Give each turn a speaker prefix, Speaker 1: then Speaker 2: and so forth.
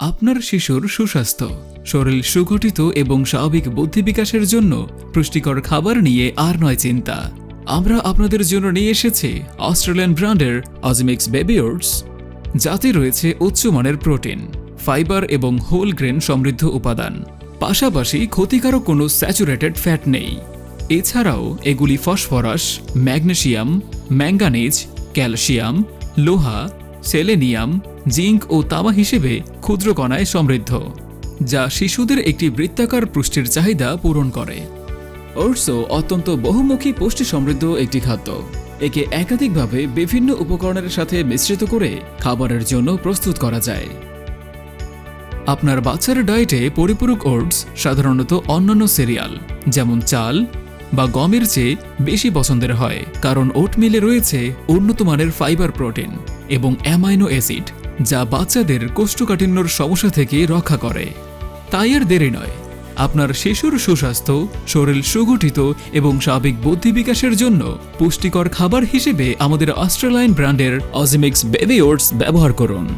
Speaker 1: আপনার শিশুর সুস্বাস্থ্য, শরীর সুগঠিত এবং স্বাভাবিক বুদ্ধি বিকাশের জন্য পুষ্টিকর খাবার নিয়ে আর নয় চিন্তা। আমরা আপনাদের জন্য নিয়ে এসেছি অস্ট্রেলিয়ান ব্র্যান্ডের অজমিক্স বেবি ওটস। যাতে রয়েছে উচ্চমানের প্রোটিন, ফাইবার এবং হোল গ্রেন সমৃদ্ধ উপাদান। পাশাপাশি ক্ষতিকারক কোনো স্যাচুরেটেড ফ্যাট নেই। এছাড়াও এগুলি ফসফরাস ম্যাগনেশিয়াম ম্যাঙ্গানিজ, ক্যালসিয়াম, লোহা সেলেনিয়াম, জিঙ্ক ও তামা হিসেবে ক্ষুদ্র কণায় সমৃদ্ধ, যা শিশুদের একটি বৃত্তাকার পুষ্টির চাহিদা পূরণ করে। ওটসও অত্যন্ত বহুমুখী পুষ্টি সমৃদ্ধ একটি খাদ্য। একে একাধিকভাবে বিভিন্ন উপকরণের সাথে মিশ্রিত করে খাবারের জন্য প্রস্তুত করা যায়। আপনার বাচ্চার ডায়েটে পরিপূরক ওটস সাধারণত অন্যান্য সিরিয়াল, যেমন চাল বা গমের চেয়ে বেশি পছন্দের হয়, কারণ ওটমিলে রয়েছে উন্নত মানের ফাইবার প্রোটিন। এবং অ্যামাইনো অ্যাসিড, যা বাচ্চাদের কোষ্ঠকাঠিন্যর সমস্যা থেকে রক্ষা করে। তাই আর দেরি নয়। আপনার শিশুর সুস্বাস্থ্য, শরীর সুগঠিত এবং স্বাভাবিক বুদ্ধি বিকাশের জন্য পুষ্টিকর খাবার হিসেবে আমাদের অস্ট্রেলাইন ব্র্যান্ডের অজিমিক্স বেবি ওটস ব্যবহার করুন।